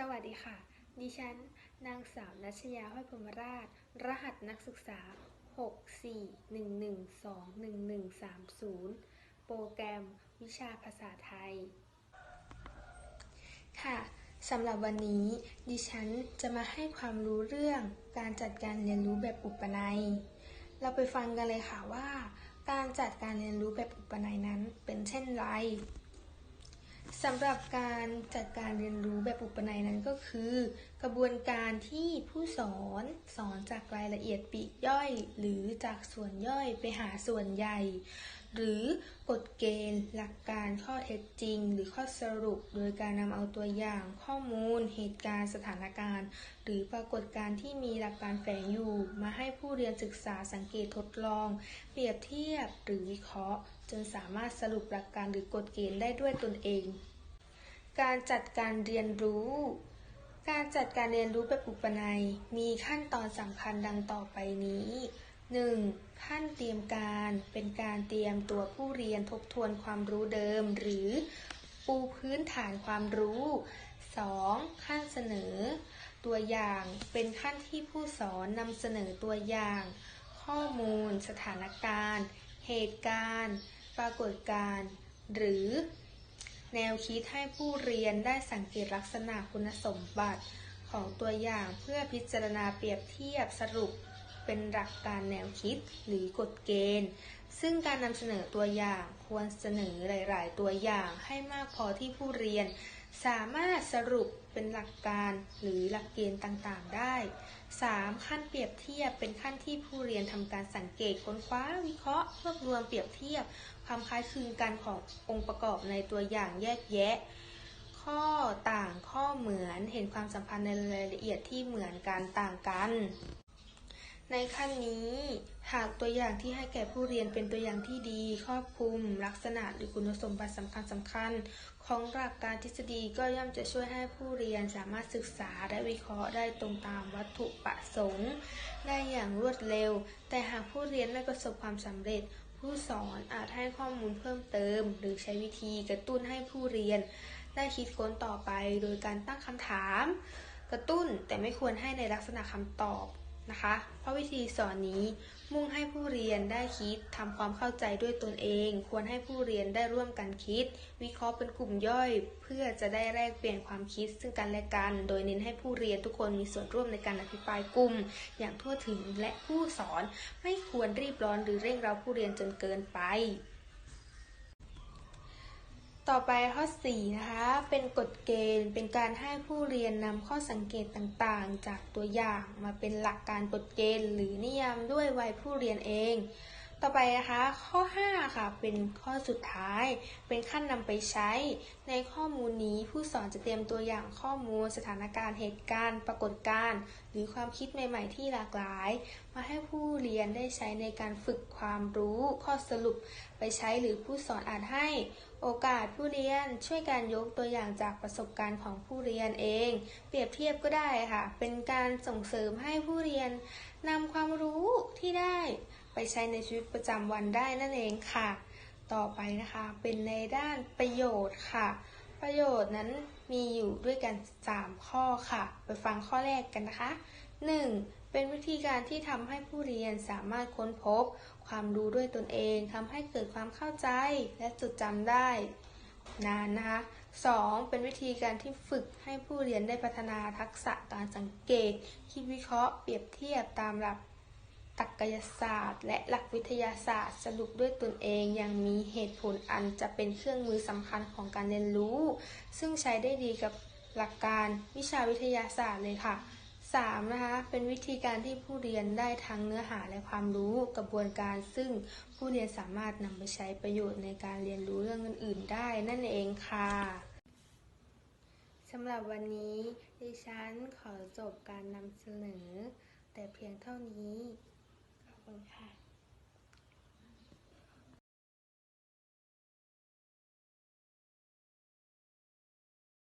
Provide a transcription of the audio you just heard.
สวัสดีค่ะ ดิฉัน นางสาวนัชยาห้อยพรหมราช รหัสนักศึกษา 641121130 โปรแกรมวิชาภาษาไทย ค่ะ สำหรับวันนี้ ดิฉันจะมาให้ความรู้เรื่องการจัดการเรียนรู้แบบอุปนัย เราไปฟังกันเลยค่ะว่า การจัดการเรียนรู้แบบอุปนัยนั้นเป็นเช่นไร สำหรับการจัดการเรียนรู้แบบอุปนัยนั้นก็คือ กระบวนการที่ผู้สอนสอนจากรายละเอียดปีกย่อย หรือจากส่วนย่อยไปหาส่วนใหญ่ หรือกฎเกณฑ์ หลักการข้อเท็จจริง หรือข้อสรุป โดยการนำเอาตัวอย่าง ข้อมูล เหตุการณ์สถานการณ์ หรือปรากฏการณ์ที่มีหลักการแฝงอยู่ มาให้ผู้เรียนศึกษาสังเกตทดลอง เปรียบเทียบหรือวิเคราะห์ จนสามารถสรุปหลักการหรือกฎเกณฑ์ได้ด้วยตนเอง การจัดการเรียนรู้ การจัดการเรียนรู้แบบอุปนัยมีขั้นตอนสำคัญดังต่อไปนี้ 1. ขั้นเตรียมการเป็นการเตรียมตัวผู้เรียนทบทวนความรู้เดิม หรือปูพื้นฐานความรู้ 2. ขั้นเสนอ ตัวอย่างเป็นขั้นที่ผู้สอนนำเสนอตัวอย่าง ข้อมูล สถานการณ์ เหตุการณ์ ปรากฏการณ์ หรือ แนวคิดให้ผู้เรียนได้สังเกตลักษณะคุณสมบัติของตัวอย่างเพื่อพิจารณาเปรียบเทียบสรุป เป็นหลักการแนวคิดหรือกฎเกณฑ์ ซึ่งการนำเสนอตัวอย่างควรเสนอหลาย ๆ ตัวอย่างให้มากพอที่ผู้เรียน สามารถสรุปเป็นหลักการหรือหลักเกณฑ์ต่าง ๆ ได้ 3. ขั้นเปรียบเทียบเป็นขั้นที่ผู้เรียนทำการสังเกตค้นคว้าวิเคราะห์รวบรวมเปรียบเทียบ ความคล้ายคลึงกันขององค์ประกอบในตัวอย่างแยกแยะ ข้อต่างข้อเหมือนเห็นความสัมพันธ์ในรายละเอียดที่เหมือนกันต่างกัน ในขั้นนี้ หากตัวอย่างที่ให้แก่ผู้เรียนเป็นตัวอย่างที่ดี ครอบคลุม ลักษณะหรือคุณสมบัติสำคัญสำคัญ ของหลักการทฤษฎีก็ย่อมจะช่วยให้ผู้เรียนสามารถศึกษาและวิเคราะห์ได้ตรงตามวัตถุประสงค์ ได้อย่างรวดเร็ว แต่หากผู้เรียนไม่ประสบความสำเร็จ ผู้สอนอาจให้ข้อมูลเพิ่มเติม หรือใช้วิธีกระตุ้นให้ผู้เรียน ได้คิดค้นต่อไปโดยการตั้งคำถาม กระตุ้นแต่ไม่ควรให้ในลักษณะคำตอบ นะคะ เพราะวิธีสอนนี้มุ่งให้ผู้เรียนได้คิดทำความเข้าใจด้วยตนเอง ควรให้ผู้เรียนได้ร่วมกันคิด วิเคราะห์เป็นกลุ่มย่อย เพื่อจะได้แลกเปลี่ยนความคิดซึ่งกันและกัน โดยเน้นให้ผู้เรียนทุกคนมีส่วนร่วมในการอภิปรายกลุ่ม อย่างทั่วถึงและผู้สอนไม่ควรรีบร้อนหรือเร่งเร้าผู้เรียนจนเกินไป ต่อไปข้อ 4 นะคะ เป็นกฎเกณฑ์ เป็นการให้ผู้เรียนนำข้อสังเกตต่างๆ จากตัวอย่างมาเป็นหลักการกฎเกณฑ์ หรือนิยามด้วยวัยผู้เรียนเอง ต่อไปนะคะข้อ 5 ค่ะ เป็นข้อสุดท้าย เป็นขั้นนำไปใช้ ในข้อมูลนี้ผู้สอนจะเตรียมตัวอย่างข้อมูล สถานการณ์เหตุการณ์ ปรากฏการณ์ หรือความคิดใหม่ ๆ ที่หลากหลาย มาให้ผู้เรียนได้ใช้ในการฝึกความรู้ ข้อสรุปไปใช้หรือผู้สอนอาจให้ โอกาสผู้เรียนช่วยการยกตัวอย่างจากประสบการณ์ของผู้เรียนเอง เปรียบเทียบก็ได้ค่ะ เป็นการส่งเสริมให้ผู้เรียนนำความรู้ที่ได้ ไปใช้ในชีวิตประจำวันได้นั่นเองค่ะ ต่อไปนะคะเป็นในด้านประโยชน์ค่ะ ประโยชน์นั้นมีอยู่ด้วยกัน 3 ข้อค่ะ ไปฟังข้อแรกกันนะคะ 1. เป็นวิธีการที่ทำให้ผู้เรียนสามารถค้นพบ ความรู้ด้วยตนเองทำให้เกิดความเข้าใจและจดจำได้ นานนะคะ 2. เป็นวิธีการที่ฝึกให้ผู้เรียนได้พัฒนาทักษะการสังเกต คิดวิเคราะห์ เปรียบเทียบตามหลัก ตรรกยศาสตร์ และหลักวิทยาศาสตร์ สรุปด้วยตนเองยังมีเหตุผลอันจะเป็นเครื่องมือสำคัญของการเรียนรู้ ซึ่งใช้ได้ดีกับหลักการวิชาวิทยาศาสตร์เลยค่ะ 3. นะคะ เป็นวิธีการที่ผู้เรียนได้ทั้งเนื้อหาและความรู้กระบวนการ ซึ่งผู้เรียนสามารถนำไปใช้ประโยชน์ในการเรียนรู้เรื่องอื่น ๆ ได้นั่นเองค่ะสำหรับวันนี้ดิฉันขอจบการนำเสนอ แต่เพียงเท่านี้ ขอบคุณค่ะ